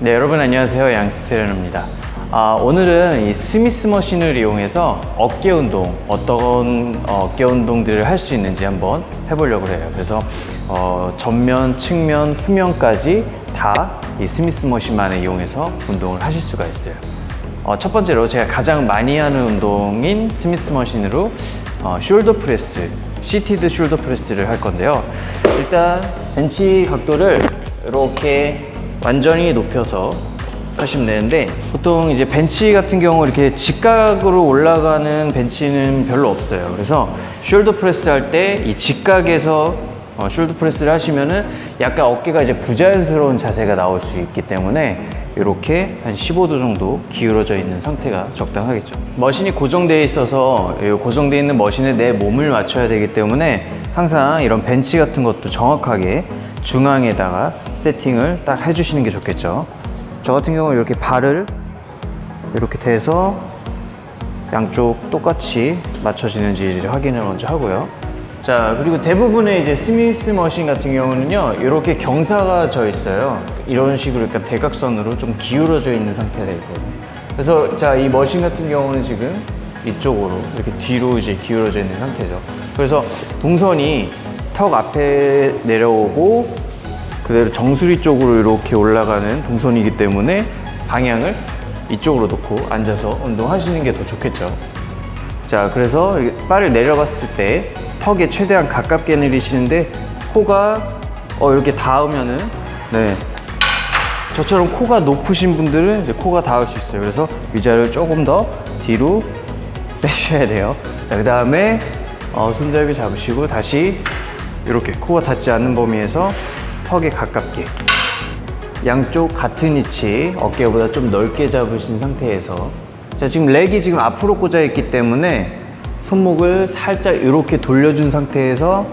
네, 여러분 안녕하세요. 양스테레너입니다. 아, 오늘은 이 스미스 머신을 이용해서 어깨 운동, 어떤 어, 어깨 운동들을 할 수 있는지 한번 해보려고 해요. 그래서 어, 전면, 측면, 후면까지 다 이 스미스 머신만을 이용해서 운동을 하실 수가 있어요. 어, 첫 번째로 제가 가장 많이 하는 운동인 스미스 머신으로 어, 숄더 프레스, 시티드 숄더 프레스를 할 건데요. 일단 벤치 각도를 이렇게 완전히 높여서 하시면 되는데 보통 이제 벤치 같은 경우 이렇게 직각으로 올라가는 벤치는 별로 없어요. 그래서 숄더 프레스 할 때 이 직각에서 어, 숄더 프레스를 하시면은 약간 어깨가 이제 부자연스러운 자세가 나올 수 있기 때문에 이렇게 한 15도 정도 기울어져 있는 상태가 적당하겠죠. 머신이 고정되어 있어서 이 고정되어 있는 머신에 내 몸을 맞춰야 되기 때문에 항상 이런 벤치 같은 것도 정확하게 중앙에다가 세팅을 딱 해주시는 게 좋겠죠. 저 같은 경우 이렇게 발을 이렇게 대서 양쪽 똑같이 맞춰지는지 확인을 먼저 하고요. 자, 그리고 대부분의 이제 스미스 머신 같은 경우는요, 이렇게 경사가 져 있어요. 이런 식으로 약간 대각선으로 좀 기울어져 있는 상태가 있거든요. 그래서 자, 이 머신 같은 경우는 지금 이쪽으로 이렇게 뒤로 이제 기울어져 있는 상태죠. 그래서 동선이 턱 앞에 내려오고 그대로 정수리 쪽으로 이렇게 올라가는 동선이기 때문에 방향을 이쪽으로 놓고 앉아서 운동하시는 게 더 좋겠죠. 자, 그래서 바를 내려갔을 때 턱에 최대한 가깝게 내리시는데 코가 어, 이렇게 닿으면은 네. 저처럼 코가 높으신 분들은 이제 코가 닿을 수 있어요. 그래서 의자를 조금 더 뒤로 빼셔야 돼요. 자, 그 다음에 어, 손잡이 잡으시고 다시 이렇게 코가 닿지 않는 범위에서 턱에 가깝게 양쪽 같은 위치 어깨보다 좀 넓게 잡으신 상태에서 자 지금 렉이 지금 앞으로 꽂아 있기 때문에 손목을 살짝 이렇게 돌려준 상태에서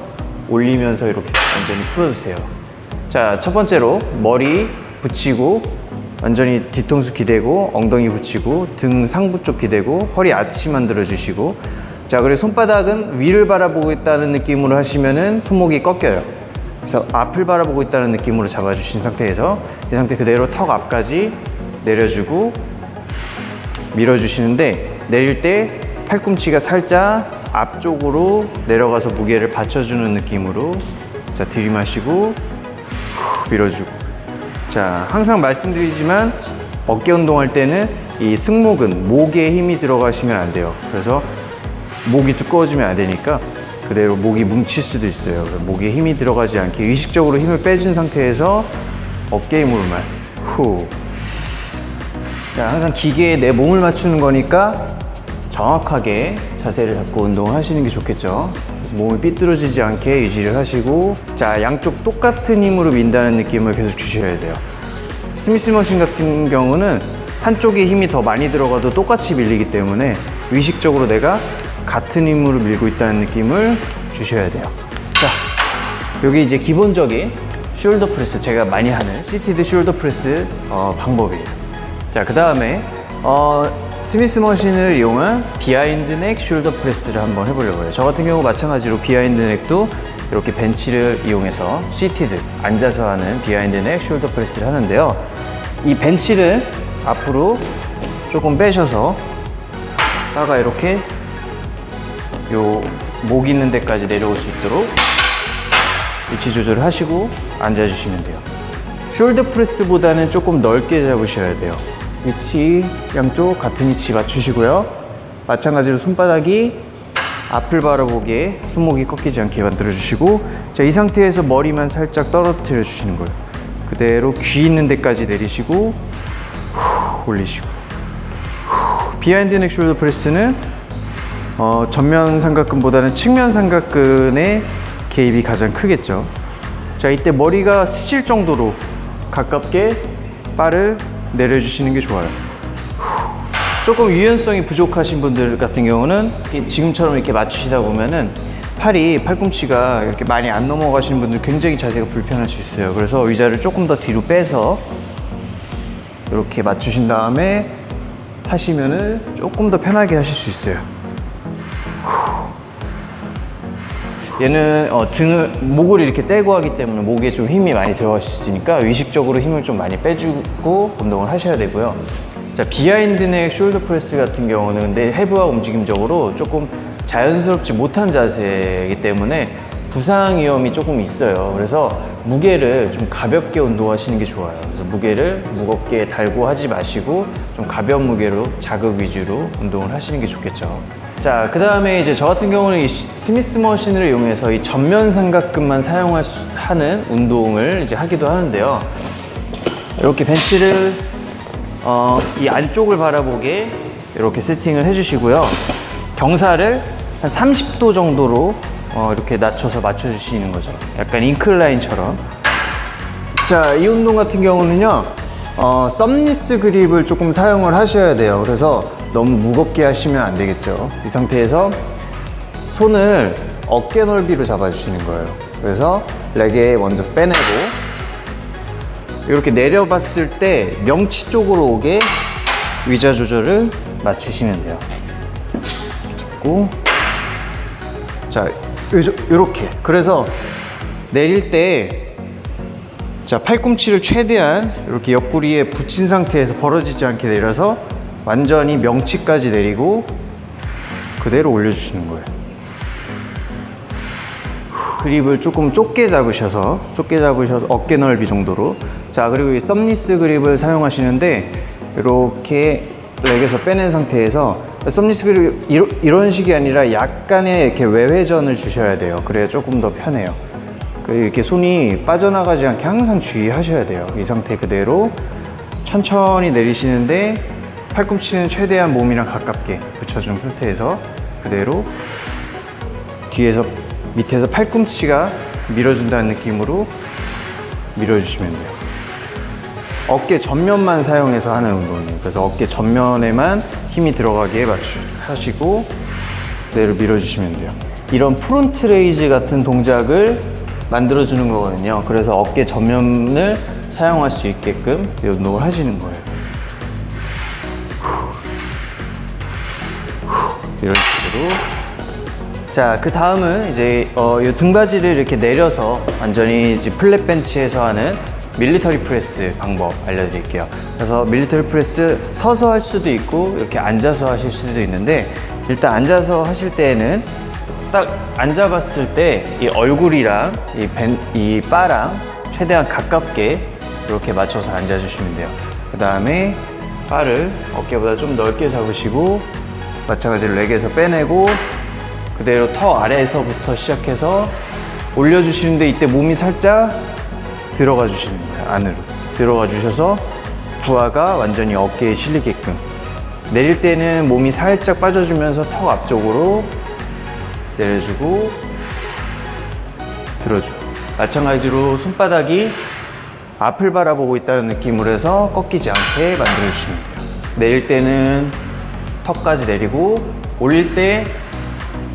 올리면서 이렇게 완전히 풀어주세요 자 첫 번째로 머리 붙이고 완전히 뒤통수 기대고 엉덩이 붙이고 등 상부 쪽 기대고 허리 아치 만들어 주시고. 자 그리고 손바닥은 위를 바라보고 있다는 느낌으로 하시면은 손목이 꺾여요. 그래서 앞을 바라보고 있다는 느낌으로 잡아주신 상태에서 이 상태 그대로 턱 앞까지 내려주고 밀어주시는데 내릴 때 팔꿈치가 살짝 앞쪽으로 내려가서 무게를 받쳐주는 느낌으로 자 들이마시고 후 밀어주고 자 항상 말씀드리지만 어깨 운동할 때는 이 승모근 목에 힘이 들어가시면 안 돼요 그래서 목이 두꺼워지면 안 되니까 그대로 목이 뭉칠 수도 있어요. 목에 힘이 들어가지 않게 의식적으로 힘을 빼준 상태에서 어깨 힘으로만 후. 자, 항상 기계에 내 몸을 맞추는 거니까 정확하게 자세를 잡고 운동을 하시는 게 좋겠죠. 몸이 삐뚤어지지 않게 유지를 하시고 자, 양쪽 똑같은 힘으로 민다는 느낌을 계속 주셔야 돼요. 스미스 머신 같은 경우는 한쪽에 힘이 더 많이 들어가도 똑같이 밀리기 때문에 의식적으로 내가 같은 힘으로 밀고 있다는 느낌을 주셔야 돼요. 자, 여기 이제 기본적인 숄더 프레스 제가 많이 하는 시티드 숄더 프레스 어, 방법이에요. 자, 그 다음에 어, 스미스 머신을 이용한 비하인드 넥 숄더 프레스를 한번 해보려고 해요. 저 같은 경우 마찬가지로 비하인드 넥도 이렇게 벤치를 이용해서 시티드 앉아서 하는 비하인드 넥 숄더 프레스를 하는데요. 이 벤치를 앞으로 조금 빼셔서 다가 이렇게 요 목 있는 데까지 내려올 수 있도록 위치 조절을 하시고 앉아주시면 돼요. 숄더 프레스보다는 조금 넓게 잡으셔야 돼요. 위치 양쪽 같은 위치 맞추시고요. 마찬가지로 손바닥이 앞을 바라보게 손목이 꺾이지 않게 만들어 주시고 자, 이 상태에서 머리만 살짝 떨어뜨려 주시는 거예요. 그대로 귀 있는 데까지 내리시고 후, 올리시고 후. 비하인드 넥 숄더 프레스는 어, 전면 삼각근보다는 측면 삼각근의 개입이 가장 크겠죠. 자, 이때 머리가 스칠 정도로 가깝게 바를 내려주시는 게 좋아요. 후. 조금 유연성이 부족하신 분들 같은 경우는 지금처럼 이렇게 맞추시다 보면은 팔이 팔꿈치가 이렇게 많이 안 넘어가시는 분들 굉장히 자세가 불편할 수 있어요. 그래서 의자를 조금 더 뒤로 빼서 이렇게 맞추신 다음에 하시면은 조금 더 편하게 하실 수 있어요. 얘는 어, 등을 목을 이렇게 떼고 하기 때문에 목에 좀 힘이 많이 들어갈 수 있으니까 의식적으로 힘을 좀 많이 빼주고 운동을 하셔야 되고요. 자 비하인드 넥 숄더 프레스 같은 경우는 근데 해부학 움직임적으로 조금 자연스럽지 못한 자세이기 때문에 부상 위험이 조금 있어요. 그래서 무게를 좀 가볍게 운동하시는 게 좋아요. 그래서 무게를 무겁게 달고 하지 마시고 좀 가벼운 무게로 자극 위주로 운동을 하시는 게 좋겠죠. 자, 그 다음에 이제 저 같은 경우는 이 스미스 머신을 이용해서 이 전면 삼각근만 사용할 수, 하는 운동을 이제 하기도 하는데요. 이렇게 벤치를 어, 이 안쪽을 바라보게 이렇게 세팅을 해주시고요. 경사를 한 30도 정도로 어, 이렇게 낮춰서 맞춰주시는 거죠. 약간 인클라인처럼. 자, 이 운동 같은 경우는요, 어, 썸니스 그립을 조금 사용을 하셔야 돼요. 그래서 너무 무겁게 하시면 안 되겠죠. 이 상태에서 손을 어깨 넓이로 잡아주시는 거예요. 그래서 레게 먼저 빼내고, 이렇게 내려봤을 때 명치 쪽으로 오게 위자 조절을 맞추시면 돼요. 잡고, 자, 이렇게. 그래서 내릴 때, 자, 팔꿈치를 최대한 이렇게 옆구리에 붙인 상태에서 벌어지지 않게 내려서 완전히 명치까지 내리고 그대로 올려주시는 거예요. 그립을 조금 좁게 잡으셔서 좁게 잡으셔서 어깨 넓이 정도로. 자 그리고 이 썸니스 그립을 사용하시는데 이렇게 렉에서 빼낸 상태에서 썸니스 그립 이런 식이 아니라 약간의 이렇게 외회전을 주셔야 돼요. 그래야 조금 더 편해요 이렇게 손이 빠져나가지 않게 항상 주의하셔야 돼요 이 상태 그대로 천천히 내리시는데 팔꿈치는 최대한 몸이랑 가깝게 붙여준 상태에서 그대로 뒤에서 밑에서 팔꿈치가 밀어준다는 느낌으로 밀어주시면 돼요. 어깨 전면만 사용해서 하는 운동이에요. 그래서 어깨 전면에만 힘이 들어가게 맞추 하시고 그대로 밀어주시면 돼요. 이런 프론트 레이즈 같은 동작을 만들어주는 거거든요. 그래서 어깨 전면을 사용할 수 있게끔 이 운동을 하시는 거예요. 이런 식으로 자, 그 다음은 이제 어, 이 등받이를 이렇게 내려서 완전히 플랫 벤치에서 하는 밀리터리 프레스 방법 알려드릴게요. 그래서 밀리터리 프레스 서서 할 수도 있고 이렇게 앉아서 하실 수도 있는데 일단 앉아서 하실 때에는 딱 앉아봤을 때 이 얼굴이랑 이, 벤, 이 바랑 최대한 가깝게 이렇게 맞춰서 앉아주시면 돼요. 그 다음에 바를 어깨보다 좀 넓게 잡으시고 마찬가지로 렉에서 빼내고 그대로 턱 아래에서부터 시작해서 올려주시는데 이때 몸이 살짝 들어가 주시는 거예요 안으로 들어가 주셔서 부하가 완전히 어깨에 실리게끔 내릴 때는 몸이 살짝 빠져주면서 턱 앞쪽으로 내려주고 들어주고 마찬가지로 손바닥이 앞을 바라보고 있다는 느낌으로 해서 꺾이지 않게 만들어 주시면 돼요 내릴 때는 턱까지 내리고 올릴 때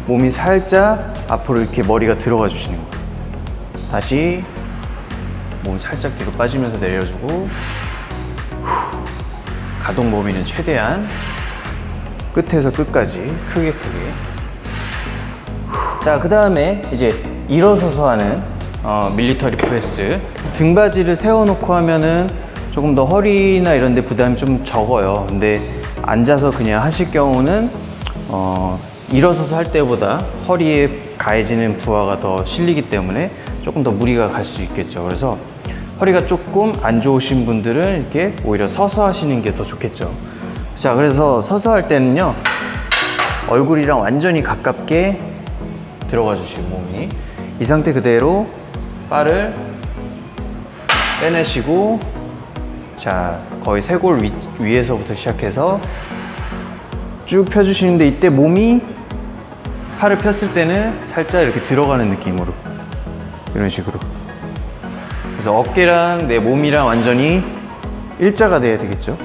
몸이 살짝 앞으로 이렇게 머리가 들어가 주시는 거예요. 다시 몸 살짝 뒤로 빠지면서 내려주고 후. 가동 범위는 최대한 끝에서 끝까지 크게 크게 후. 자, 그 다음에 이제 일어서서 하는 어, 밀리터리 프레스 등받이를 세워놓고 하면은 조금 더 허리나 이런 데 부담이 좀 적어요. 근데 앉아서 그냥 하실 경우는 어, 일어서서 할 때보다 허리에 가해지는 부하가 더 실리기 때문에 조금 더 무리가 갈 수 있겠죠. 그래서 허리가 조금 안 좋으신 분들은 이렇게 오히려 서서 하시는 게 더 좋겠죠. 자, 그래서 서서 할 때는요, 얼굴이랑 완전히 가깝게 들어가 주시고, 몸이. 이 상태 그대로 바를 빼내시고, 자, 거의 쇄골 위, 위에서부터 시작해서 쭉 펴주시는데 이때 몸이 팔을 폈을 때는 살짝 이렇게 들어가는 느낌으로 이런 식으로 그래서 어깨랑 내 몸이랑 완전히 일자가 돼야 되겠죠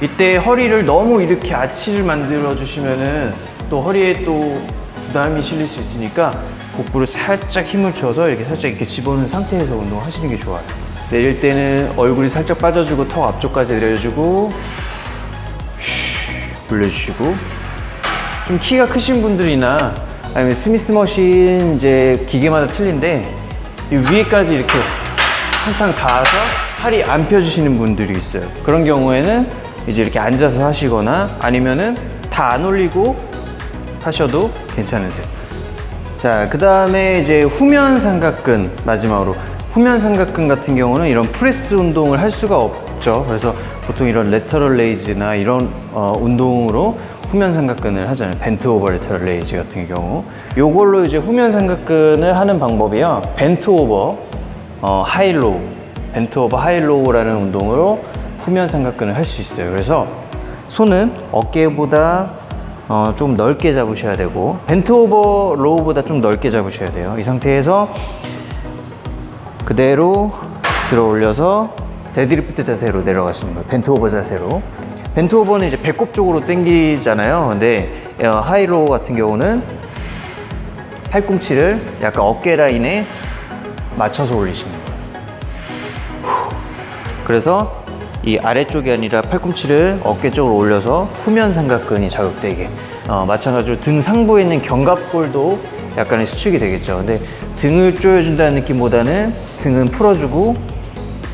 이때 허리를 너무 이렇게 아치를 만들어 주시면은 또 허리에 또 부담이 실릴 수 있으니까 복부를 살짝 힘을 줘서 이렇게 살짝 이렇게 집어넣은 상태에서 운동하시는 게 좋아요 내릴 때는 얼굴이 살짝 빠져주고 턱 앞쪽까지 내려주고 올려주시고 좀 키가 크신 분들이나 아니면 스미스 머신 이제 기계마다 틀린데 이 위에까지 이렇게 탕탕 닿아서 팔이 안 펴지시는 분들이 있어요. 그런 경우에는 이제 이렇게 앉아서 하시거나 아니면은 다 안 올리고 하셔도 괜찮으세요. 자, 그 다음에 이제 후면 삼각근 마지막으로 후면 삼각근 같은 경우는 이런 프레스 운동을 할 수가 없죠. 그래서 보통 이런 레터럴 레이즈나 이런 어, 운동으로 후면 삼각근을 하잖아요. 벤트 오버 레터럴 레이즈 같은 경우. 요걸로 이제 후면 삼각근을 하는 방법이요. 벤트 오버 어, 하이로우, 벤트 오버 하이로우라는 운동으로 후면 삼각근을 할 수 있어요. 그래서 손은 어깨보다 어, 좀 넓게 잡으셔야 되고 벤트 오버 로우보다 좀 넓게 잡으셔야 돼요. 이 상태에서 그대로 들어 올려서 데드리프트 자세로 내려가시는 거예요. 벤트 오버 자세로. 벤트 오버는 이제 배꼽 쪽으로 당기잖아요. 근데 어, 하이로우 같은 경우는 팔꿈치를 약간 어깨 라인에 맞춰서 올리시는 거예요. 후. 그래서 이 아래쪽이 아니라 팔꿈치를 어깨 쪽으로 올려서 후면 삼각근이 자극되게. 어, 마찬가지로 등 상부에 있는 견갑골도 약간의 수축이 되겠죠. 근데 등을 조여준다는 느낌보다는 등은 풀어주고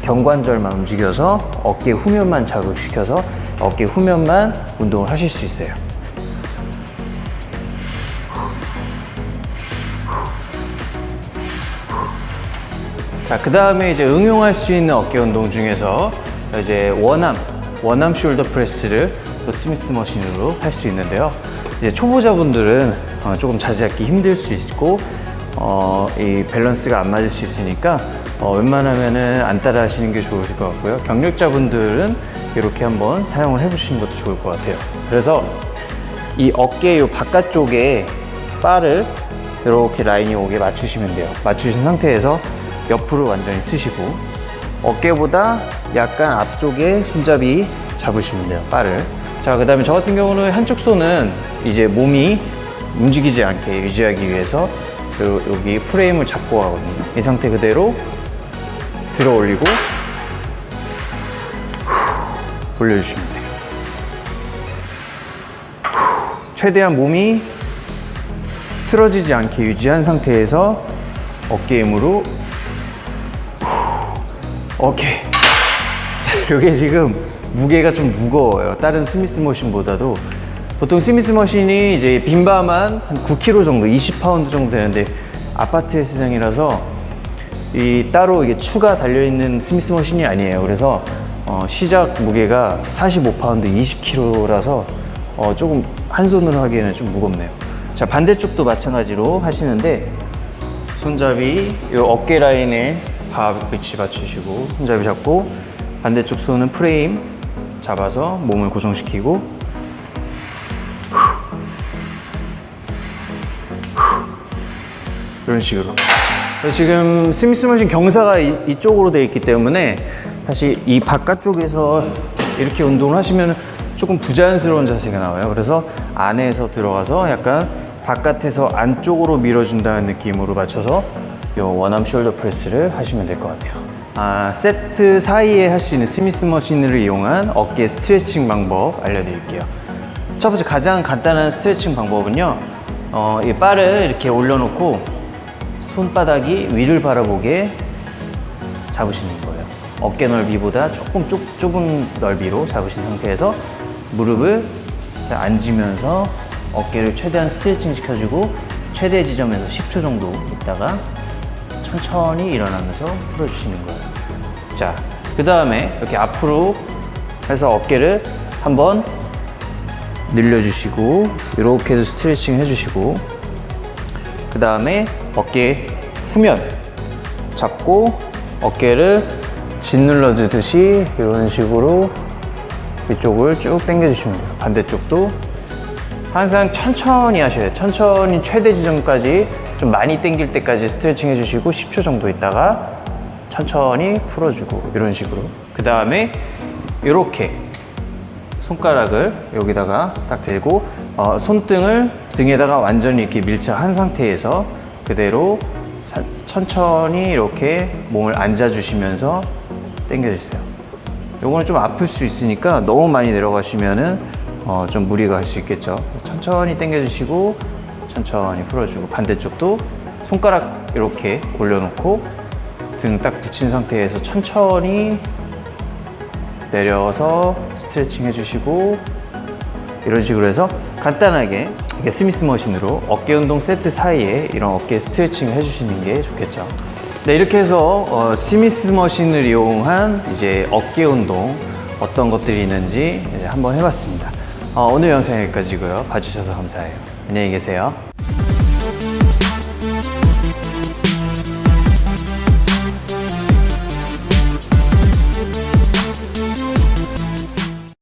경관절만 움직여서 어깨 후면만 자극시켜서 어깨 후면만 운동을 하실 수 있어요. 자, 그 다음에 이제 응용할 수 있는 어깨 운동 중에서 이제 원암, 원암 숄더 프레스를 또 스미스 머신으로 할 수 있는데요. 이제 초보자분들은 어, 조금 자세하기 힘들 수 있고, 어, 이 밸런스가 안 맞을 수 있으니까 어, 웬만하면은 안 따라 하시는 게 좋으실 것 같고요. 경력자분들은 이렇게 한번 사용을 해보시는 것도 좋을 것 같아요. 그래서 이 어깨 요 바깥쪽에 바를 이렇게 라인이 오게 맞추시면 돼요. 맞추신 상태에서 옆으로 완전히 쓰시고 어깨보다 약간 앞쪽에 손잡이 잡으시면 돼요. 바를. 자, 그 다음에 저 같은 경우는 한쪽 손은 이제 몸이 움직이지 않게 유지하기 위해서 요- 여기 프레임을 잡고 가거든요. 이 상태 그대로 들어 올리고 후, 올려주시면 돼요. 후, 최대한 몸이 틀어지지 않게 유지한 상태에서 어깨 힘으로 오케이. 이게 지금 무게가 좀 무거워요. 다른 스미스 머신보다도 보통 스미스 머신이 이제 빈바만 한 9kg 정도, 20파운드 정도 되는데 아파트 헬스장이라서 이 따로 이게 추가 달려 있는 스미스 머신이 아니에요. 그래서 어, 시작 무게가 45파운드, 20kg라서 어, 조금 한 손으로 하기에는 좀 무겁네요. 자 반대쪽도 마찬가지로 하시는데 손잡이 이 어깨 라인에 바 위치 맞추시고 손잡이 잡고 반대쪽 손은 프레임 잡아서 몸을 고정시키고. 이런 식으로. 지금 스미스 머신 경사가 이, 이쪽으로 되어 있기 때문에 사실 이 바깥쪽에서 이렇게 운동을 하시면 조금 부자연스러운 자세가 나와요. 그래서 안에서 들어가서 약간 바깥에서 안쪽으로 밀어준다는 느낌으로 맞춰서 요 원암 숄더 프레스를 하시면 될 것 같아요. 아, 세트 사이에 할 수 있는 스미스 머신을 이용한 어깨 스트레칭 방법 알려드릴게요. 첫 번째 가장 간단한 스트레칭 방법은요. 어, 이 바를 이렇게 올려놓고 손바닥이 위를 바라보게 잡으시는 거예요. 어깨 넓이보다 조금 좁, 좁은 넓이로 잡으신 상태에서 무릎을 자, 앉으면서 어깨를 최대한 스트레칭 시켜주고 최대 지점에서 10초 정도 있다가 천천히 일어나면서 풀어주시는 거예요. 자, 그 다음에 이렇게 앞으로 해서 어깨를 한번 늘려주시고 이렇게도 스트레칭 해주시고 그 다음에 어깨 후면 잡고 어깨를 짓눌러 주듯이 이런 식으로 이쪽을 쭉 당겨주시면 돼요. 반대쪽도 항상 천천히 하셔야 돼요. 천천히 최대 지점까지 좀 많이 당길 때까지 스트레칭 해주시고 10초 정도 있다가 천천히 풀어주고 이런 식으로. 그 다음에 이렇게 손가락을 여기다가 딱 대고 어, 손등을 등에다가 완전히 이렇게 밀착한 상태에서 그대로 사- 천천히 이렇게 몸을 앉아주시면서 당겨주세요. 요거는 좀 아플 수 있으니까 너무 많이 내려가시면은 어, 좀 무리가 갈 수 있겠죠. 천천히 당겨주시고 천천히 풀어주고 반대쪽도 손가락 이렇게 올려놓고 등 딱 붙인 상태에서 천천히 내려서 스트레칭 해주시고 이런 식으로 해서 간단하게 이렇게 스미스 머신으로 어깨 운동 세트 사이에 이런 어깨 스트레칭을 해주시는 게 좋겠죠. 네, 이렇게 해서 어, 스미스 머신을 이용한 이제 어깨 운동 어떤 것들이 있는지 한번 해봤습니다. 어, 오늘 영상 여기까지고요. 봐주셔서 감사해요. 안녕히 계세요.